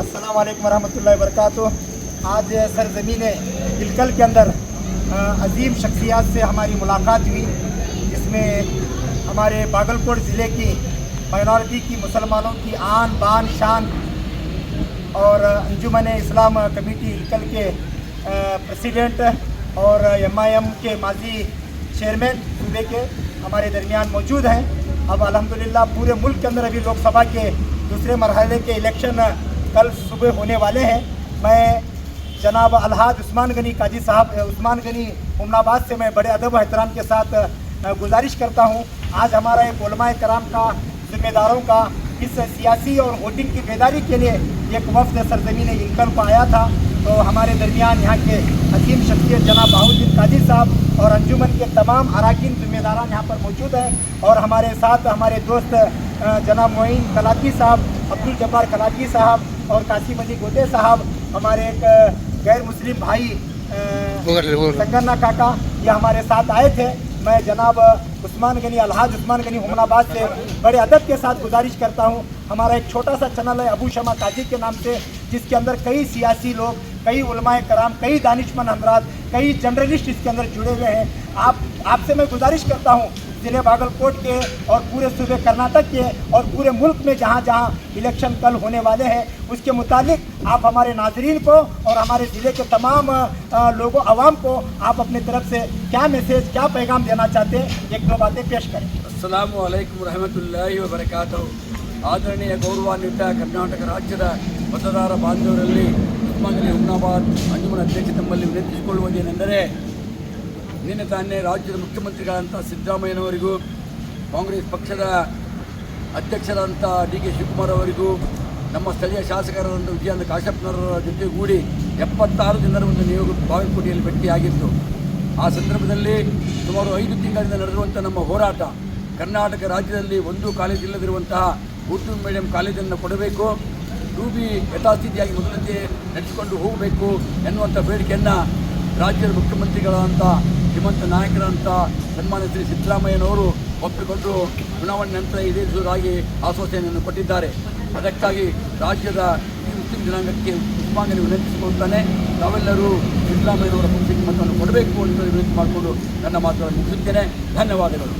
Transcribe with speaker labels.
Speaker 1: अस्सलाम वालेकुम वरहमतुल्लाहि वबरकातुह। आज सरजमीन इलकल के अंदर अजीम शख्सियात से हमारी मुलाकात हुई, जिसमें हमारे बागलकोट ज़िले की माइनॉरिटी की मुसलमानों की आन, बान, शान और अंजुमन इस्लाम कमेटी इलकल के प्रेसिडेंट और एम आई एम के माजी चेयरमैन सूबे के हमारे दरमियान मौजूद हैं। अब अल्हम्दुलिल्लाह पूरे मुल्क के अंदर अभी लोकसभा के दूसरे मरहले के इलेक्शन कल सुबह होने वाले हैं। मैं जनाब अलहाज उस्मान गनी, काजी साहब उस्मान गनी, उमनाबाद से मैं बड़े अदब एहतराम के साथ गुजारिश करता हूँ। आज हमारा एक कराम का, जिम्मेदारों का, इस सियासी और वोटिंग की बेदारी के लिए एक वफ्द सरजमीन इनकल को आया था। तो हमारे दरमियान यहाँ के हकीम शख्सियत जनाब बाहुद्दीन काजी साहब और अंजुमन के तमाम अरकान जिम्मेदारान यहाँ पर मौजूद हैं और हमारे साथ हमारे दोस्त जनाब मोइन कलाकी साहब, अब्दुल जब्बार कलाकी साहब और कासिम अली गोदे साहब हमारे एक गैर मुस्लिम भाई संगन्ना काका ये हमारे साथ आए थे। मैं जनाब उस्मान गनी अलहाज उस्मान गनी हुमनाबाद से बड़े अदब के साथ गुजारिश करता हूँ। हमारा एक छोटा सा चैनल है अबू शमा काजी के नाम से जिसके अंदर कई सियासी लोग कई उलमाए कराम कई दानिशमंद हमरात कई जर्नलिस्ट इसके अंदर जुड़े हुए हैं। आप आपसे मैं गुजारिश करता हूँ ज़िले बागलकोट के और पूरे सूबे कर्नाटक के और पूरे मुल्क में जहाँ जहाँ इलेक्शन कल होने वाले हैं उसके मुतालिक आप हमारे नाजरीन को और हमारे ज़िले के तमाम अ, लोगों आवाम को आप अपनी तरफ से क्या मैसेज क्या पैगाम देना चाहते हैं एक दो बातें पेश करें
Speaker 2: ಅಸ್ಸಲಾಮು ಅಲೈಕುಂ ವರಹಮತುಲ್ಲಾಹಿ ವಬರಕಾತು ಆದರಣೀಯ ಗೌರವಾನ್ವಿತ ಕರ್ನಾಟಕ ರಾಜ್ಯದ ಮತದಾರ ಬಾಂಧವರಲ್ಲಿ ಉಸ್ಮಾನಿಲಿ ಹುಮ್ನಾಬಾದ್ ಅಂಜುಮನ ಅಧ್ಯಕ್ಷ ತಮ್ಮಲ್ಲಿ ವಿನಂತಿಸಿಕೊಳ್ಳುವುದೇನೆಂದರೆ ನಿನ್ನೆ ತಾನೇ ರಾಜ್ಯದ ಮುಖ್ಯಮಂತ್ರಿಗಳಂಥ ಸಿದ್ದರಾಮಯ್ಯನವರಿಗೂ, ಕಾಂಗ್ರೆಸ್ ಪಕ್ಷದ ಅಧ್ಯಕ್ಷರಾದಂಥ ಡಿ ಕೆ ಶಿವಕುಮಾರ್ ಅವರಿಗೂ, ನಮ್ಮ ಸ್ಥಳೀಯ ಶಾಸಕರಾದಂಥ ವಿಜಯಾನಂದ ಕಾಶಪ್ಪನವರ ಜೊತೆಗೂಡಿ ಎಪ್ಪತ್ತಾರು ಜನರ ಒಂದು ನಿಯೋಗ ಬಾಗಲಕೋಟೆಯಲ್ಲಿ ಭೇಟಿಯಾಗಿತ್ತು. ಆ ಸಂದರ್ಭದಲ್ಲಿ ಸುಮಾರು ಐದು ತಿಂಗಳಿಂದ ನಡೆದಿರುವಂಥ ನಮ್ಮ ಹೋರಾಟ, ಕರ್ನಾಟಕ ರಾಜ್ಯದಲ್ಲಿ ಒಂದು ಕಾಲೇಜ್ ಇಲ್ಲದಿರುವಂತಹ ಉರ್ದು ಮೀಡಿಯಂ ಕಾಲೇಜನ್ನು ಕೊಡಬೇಕು ಟು ಬಿ ಯಥಾಸ್ಥಿತಿಯಾಗಿ ಮೊದಲಂತೆ ನಡೆಸಿಕೊಂಡು ಹೋಗಬೇಕು ಎನ್ನುವಂಥ ಬೇಡಿಕೆಯನ್ನು ರಾಜ್ಯದ ಮುಖ್ಯಮಂತ್ರಿಗಳಾದಂಥ ಶ್ರೀಮಂತ ನಾಯಕರಂತ ಸನ್ಮಾನ್ಯ ಶ್ರೀ ಸಿದ್ದರಾಮಯ್ಯನವರು ಒಪ್ಪಿಕೊಂಡು ಚುನಾವಣೆ ನಂತರ ಈಡೇರಿಸುವುದಾಗಿ ಆಶ್ವಾಸನೆಯನ್ನು ಕೊಟ್ಟಿದ್ದಾರೆ. ಅದಕ್ಕಾಗಿ ರಾಜ್ಯದ ಮುಸ್ಲಿಂ ಜನಾಂಗಕ್ಕೆ ಪುಷ್ಪಾಂಜಲಿ ವಿನಂತಿಸಿಕೊಳ್ತಾನೆ ನಾವೆಲ್ಲರೂ ಸಿದ್ದರಾಮಯ್ಯನವರ ಪುಸ್ತಕ ಮತವನ್ನು ಕೊಡಬೇಕು ಅಂತ ವಿನಂತಿ ಮಾಡಿಕೊಂಡು ನನ್ನ ಮಾತುಗಳನ್ನು ಮುಗಿಸುತ್ತೇನೆ. ಧನ್ಯವಾದಗಳು.